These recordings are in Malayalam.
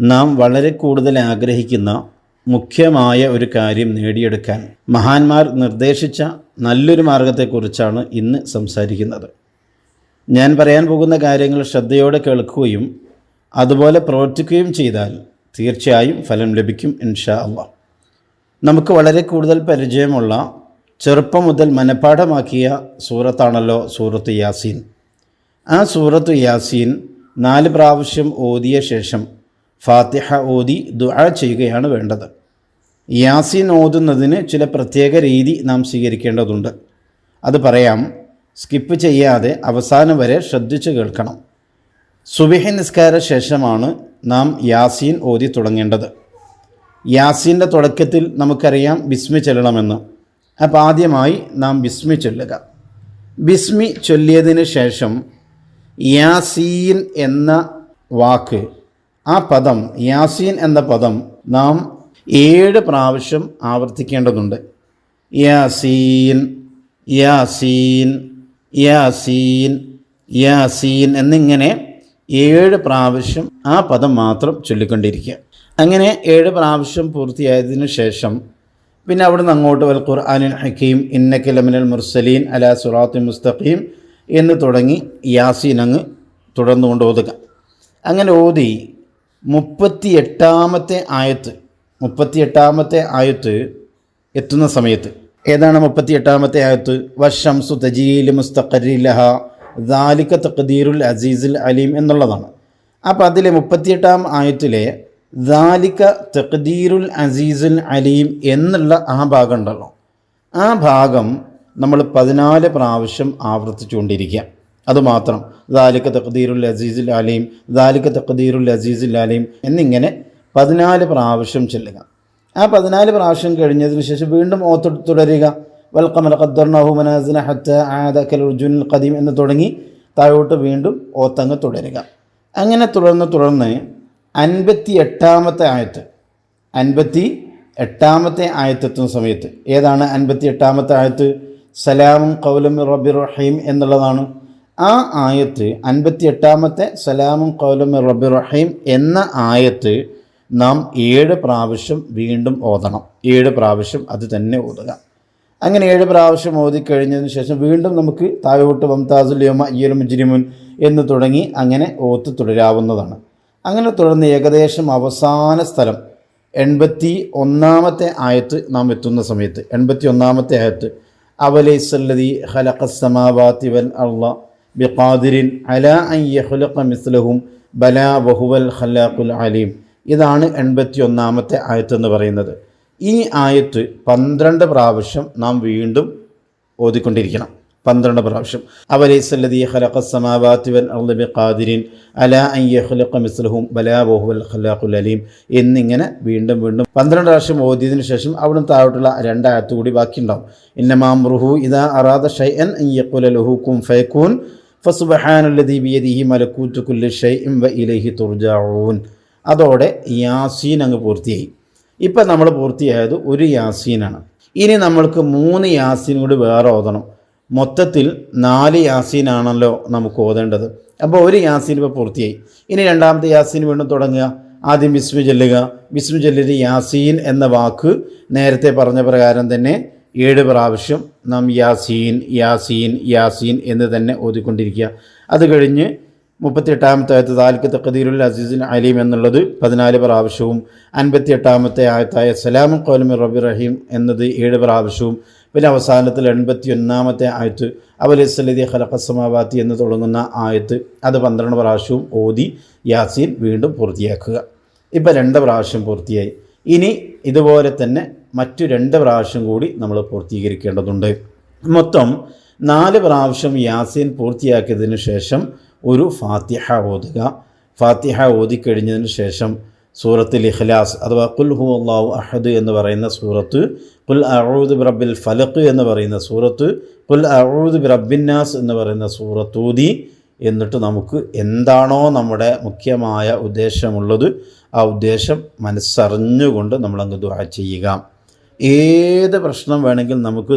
നാം വളരെ കൂടുതൽ ആഗ്രഹിക്കുന്ന മുഖ്യമായ ഒരു കാര്യം നേടിയെടുക്കാൻ മഹാന്മാർ നിർദ്ദേശിച്ച നല്ലൊരു മാർഗത്തെക്കുറിച്ചാണ് ഇന്ന് സംസാരിക്കുന്നത്. ഞാൻ പറയാൻ പോകുന്ന കാര്യങ്ങൾ ശ്രദ്ധയോടെ കേൾക്കുകയും അതുപോലെ പ്രവർത്തിക്കുകയും ചെയ്താൽ തീർച്ചയായും ഫലം ലഭിക്കും ഇൻഷാ അല്ല നമുക്ക് വളരെ കൂടുതൽ പരിചയമുള്ള ചെറുപ്പം മുതൽ മനഃപ്പാഠമാക്കിയ സൂറത്താണല്ലോ സൂറത്ത് യാസീൻ. ആ സൂറത്ത് യാസീൻ നാല് പ്രാവശ്യം ഓതിയ ശേഷം ഫാത്തിഹ ഓതി ദുആ ചെയ്യുകയാണ് വേണ്ടത്. യാസീൻ ഓതുന്നതിന് ചില പ്രത്യേക രീതി നാം സ്വീകരിക്കേണ്ടതുണ്ട്. അത് പറയാം സ്കിപ്പ് ചെയ്യാതെ അവസാനം വരെ ശ്രദ്ധിച്ചു കേൾക്കണം. സുബിഹി നിസ്കാര ശേഷമാണ് നാം യാസീൻ ഓതി തുടങ്ങേണ്ടത്. യാസീന്റെ തുടക്കത്തിൽ നമുക്കറിയാം ബിസ്മി ചെല്ലണമെന്ന്. അപ്പോൾ ആദ്യമായി നാം ബിസ്മി ചൊല്ലുക. ബിസ്മി ചൊല്ലിയതിന് ശേഷം യാസീൻ എന്ന വാക്ക്. ആ പദം യാസീൻ എന്ന പദം നാം ഏഴ് പ്രാവശ്യം ആവർത്തിക്കേണ്ടതുണ്ട്. യാസീൻ യാസീൻ യാസീൻ യാസീൻ എന്നിങ്ങനെ ഏഴ് പ്രാവശ്യം ആ പദം മാത്രം ചൊല്ലിക്കൊണ്ടിരിക്കുക. അങ്ങനെ ഏഴ് പ്രാവശ്യം പൂർത്തിയായതിനു ശേഷം പിന്നെ അവിടുന്ന് അങ്ങോട്ട് വൽ ഖുർആാനിൽ ഹക്കീം ഇന്നക്കലമിനൽ മുർസലീൻ അലാ സുറാത്തി മുസ്തഖീം എന്ന് തുടങ്ങി യാസീൻ അങ്ങ് തുടർന്നു കൊണ്ട് ഓതുക. അങ്ങനെ ഓതി മുപ്പത്തി എട്ടാമത്തെ ആയത്ത് മുപ്പത്തി എട്ടാമത്തെ ആയത്ത് എത്തുന്ന സമയത്ത്. ഏതാണ് മുപ്പത്തി എട്ടാമത്തെ ആയത്ത് വഷംസു തജീൽ മുസ്തഖരിലഹ ദാലിക്ക തഖദീറുൽ അസീസുൽ അലീം എന്നുള്ളതാണ്. അപ്പോൾ അതിലെ മുപ്പത്തിയെട്ടാം ആയത്തിലെ ദാലിക്ക തഖദീറുൽ അസീസുൽ അലീം എന്നുള്ള ആ ഭാഗം ഉണ്ടല്ലോ. ആ ഭാഗം നമ്മൾ പതിനാല് പ്രാവശ്യം ആവർത്തിച്ചുകൊണ്ടിരിക്കുക. അതുമാത്രം ദാലിക തഖദീറുൽ അസീസുൽ അലീം ദാലിക തഖദീറുൽ അസീസുൽ അലീം എന്നിങ്ങനെ പതിനാല് പ്രാവശ്യം ചെല്ലുക. ആ പതിനാല് പ്രാവശ്യം കഴിഞ്ഞതിന് ശേഷം വീണ്ടും ഓത്ത് തുടരുക. വൽക്കമൽ ഖദ്ദർണഹു മനാസിന ഹത്ത ആദ കലുർജുൻ ഖദീം എന്ന് തുടങ്ങി താഴോട്ട് വീണ്ടും ഓത്തങ്ങ് തുടരുക. അങ്ങനെ തുടർന്ന് തുടർന്ന് അൻപത്തി എട്ടാമത്തെ ആയത്ത് അൻപത്തി എട്ടാമത്തെ ആയത്തെത്തുന്ന സമയത്ത് ഏതാണ് അൻപത്തി എട്ടാമത്തെ ആയത്ത്? സലാമും കൗലം റബി റഹീം എന്നുള്ളതാണ്. ആ ആയത്ത് അൻപത്തി എട്ടാമത്തെ സലാമും കൗലം റബി റഹീം എന്ന ആയത്ത് നാം ഏഴ് പ്രാവശ്യം വീണ്ടും ഓതണം. ഏഴ് പ്രാവശ്യം അത് തന്നെ ഓതുക. അങ്ങനെ ഏഴ് പ്രാവശ്യം ഓതിക്കഴിഞ്ഞതിന് ശേഷം വീണ്ടും നമുക്ക് താഴോട്ട് വംതാസുൽ യോമ അയ്യലും ജിരിമുൻ എന്ന് തുടങ്ങി അങ്ങനെ ഓത്ത് തുടരാവുന്നതാണ്. അങ്ങനെ തുടർന്ന് ഏകദേശം അവസാന സ്ഥലം എൺപത്തി ഒന്നാമത്തെ ആയത്ത് നാം എത്തുന്ന സമയത്ത് എൺപത്തി ഒന്നാമത്തെ ആയത്ത് അവലൈസല്ലതി ഖലഖസ്സമാവാതി വൽ അൻ മിസ്ലഹും അലീം. ഇതാണ് എൺപത്തി ആയത്ത് എന്ന് പറയുന്നത്. ഈ ആയത്ത് പന്ത്രണ്ട് പ്രാവശ്യം നാം വീണ്ടും ഓതിക്കൊണ്ടിരിക്കണം. പന്ത്രണ്ട് പ്രാവശ്യം. അവലൈസല്ലതി സമാവാത്തി വൽ അർള ബിഖാദിരിൻ. അലാ അൻ യഖ്ലഖ മിസ്ലഹും ബലാ വഹുവൽ ഖലാഖുൽ അലീം. എന്നിങ്ങനെ വീണ്ടും വീണ്ടും പന്ത്രണ്ട് പ്രാവശ്യം ഓതിയതിനു ശേഷം അവിടെ താഴോട്ടുള്ള രണ്ടായത്ത് കൂടി ബാക്കിയുണ്ടാവും ഇന്നമാംറുഹു ഇദാ അറാദ ഷൈഅൻ അൻ യഖുല ലഹു കുൻ ഫയകൂൻ ഫസുബ്ഹാനല്ലദീ ബിയദിഹി മലക്കൂത്തു കുല്ലി ഷൈഇൻ വ ഇലൈഹി തുർജഊൻ. അതോടെ യാസീൻ അങ്ങ് പൂർത്തിയായി. ഇപ്പം നമ്മൾ പൂർത്തിയായത് ഒരു യാസീനാണ്. ഇനി നമ്മൾക്ക് മൂന്ന് യാസീൻ കൂടി വേറെ ഓതണം. മൊത്തത്തിൽ നാല് യാസീനാണല്ലോ നമുക്ക് ഓതേണ്ടത്. അപ്പോൾ ഒരു യാസീൻ ഇപ്പോൾ പൂർത്തിയായി. ഇനി രണ്ടാമത്തെ യാസീൻ വീണ്ടും തുടങ്ങുക. ആദ്യം വിസ്മു ചൊല്ലുക. വിസ്മു ചൊല്ലിട്ട് യാസീൻ എന്ന വാക്ക് നേരത്തെ പറഞ്ഞ പ്രകാരം തന്നെ ഏഴ് പ്രാവശ്യം നാം യാസീൻ യാസീൻ യാസീൻ എന്ന് തന്നെ ഓതിക്കൊണ്ടിരിക്കുക. അത് കഴിഞ്ഞ് മുപ്പത്തിയെട്ടാമത്തെ ആയത്ത് താലിക്ക് തക്കദീരുൽ അസീസുൽ അലീം എന്നുള്ളത് പതിനാല് പ്രാവശ്യവും അൻപത്തി എട്ടാമത്തെ ആയത്തായ സലാമു കോലമി റബി റഹീം എന്നത് ഏഴ് പ്രാവശ്യവും പിന്നെ അവസാനത്തിൽ എൺപത്തി ഒന്നാമത്തെ ആയത്ത് അവലിസ്ലതി ഖലഖസമാവാത്തി എന്ന് തുടങ്ങുന്ന ആയത്ത് അത് പന്ത്രണ്ട് പ്രാവശ്യവും ഓതി യാസീൻ വീണ്ടും പൂർത്തിയാക്കുക. ഇപ്പം രണ്ട് പ്രാവശ്യം പൂർത്തിയായി. ഇനി ഇതുപോലെ തന്നെ മറ്റു രണ്ട് പ്രാവശ്യം കൂടി നമ്മൾ പൂർത്തീകരിക്കേണ്ടതുണ്ട്. മൊത്തം നാല് പ്രാവശ്യം യാസീൻ പൂർത്തിയാക്കിയതിന് ശേഷം ഒരു ഫാത്തിഹ ഓതുക. ഫാത്തിഹ ഓതിക്കഴിഞ്ഞതിന് ശേഷം സൂറത്തിൽ ഇഖ്ലാസ് അഥവാ കുൽ ഹു അള്ളാഹു അഹദ് എന്ന് പറയുന്ന സൂറത്ത് കുൽ അഴൂദ് ബ്രബിൽ ഫലക്ക് എന്ന് പറയുന്ന സൂറത്ത് കുൽ അഴൂദ് ബ്രബിന്നാസ് എന്ന് പറയുന്ന സൂറത്തൂതി എന്നിട്ട് നമുക്ക് എന്താണോ നമ്മുടെ മുഖ്യമായ ഉദ്ദേശമുള്ളത് ആ ഉദ്ദേശം മനസ്സറിഞ്ഞുകൊണ്ട് നമ്മളങ്ങ് ദുആ ചെയ്യുക. ഏത് പ്രശ്നം വേണമെങ്കിൽ നമുക്ക്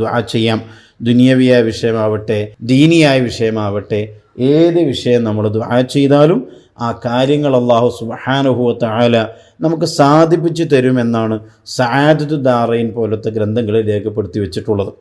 ദുആ ചെയ്യാം. ദുനിയവിയായ വിഷയമാവട്ടെ ദീനിയായ വിഷയമാവട്ടെ ഏത് വിഷയം നമ്മൾ ദുആ ചെയ്താലും ആ കാര്യങ്ങൾ അള്ളാഹു സുബഹാനുഭവത്തെ ആല നമുക്ക് സാധിപ്പിച്ചു തരുമെന്നാണ് സാദത്ത് ദാറൈൻ പോലത്തെ ഗ്രന്ഥങ്ങളിൽ രേഖപ്പെടുത്തി വെച്ചിട്ടുള്ളത്.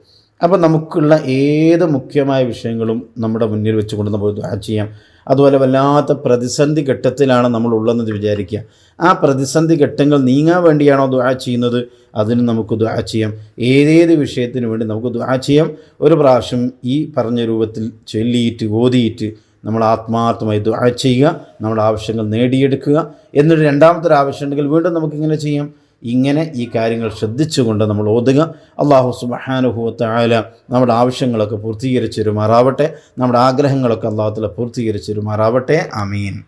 അപ്പോൾ നമുക്കുള്ള ഏത് മുഖ്യമായ വിഷയങ്ങളും നമ്മുടെ മുന്നിൽ വെച്ചുകൊണ്ട് നമുക്ക് ദുആ ചെയ്യാം. അതുപോലെ വല്ലാത്ത പ്രതിസന്ധി ഘട്ടത്തിലാണ് നമ്മൾ ഉള്ളതെന്ന് വിചാരിക്കുക. ആ പ്രതിസന്ധി ഘട്ടങ്ങൾ നീങ്ങാൻ വേണ്ടിയാണോ ദുആ ചെയ്യുന്നത്? അതിന് നമുക്ക് ദുആ ചെയ്യാം. ഏതേത് വിഷയത്തിന് വേണ്ടി നമുക്ക് ദുആ ചെയ്യാം? ഒരു പ്രാവശ്യം ഈ പറഞ്ഞ രൂപത്തിൽ ചൊല്ലിയിട്ട് ഓതിയിട്ട് നമ്മൾ ആത്മാർത്ഥമായി ദുആ ചെയ്യുക നമ്മുടെ ആവശ്യങ്ങൾ നേടിയെടുക്കുക എന്നിട്ട് രണ്ടാമത്തെ ഒരു ആവശ്യം ഉണ്ടെങ്കിൽ വീണ്ടും നമുക്കിങ്ങനെ ചെയ്യാം. ഇങ്ങനെ ഈ കാര്യങ്ങൾ ശ്രദ്ധിച്ചുകൊണ്ട് നമ്മൾ ഓതുക. അള്ളാഹു സുബാനുഭവത്തായ നമ്മുടെ ആവശ്യങ്ങളൊക്കെ പൂർത്തീകരിച്ചൊരു തരുമാറാവട്ടെ നമ്മുടെ ആഗ്രഹങ്ങളൊക്കെ അള്ളാഹത്തിൽ പൂർത്തീകരിച്ചൊരു തരുമാറാവട്ടെ അമീൻ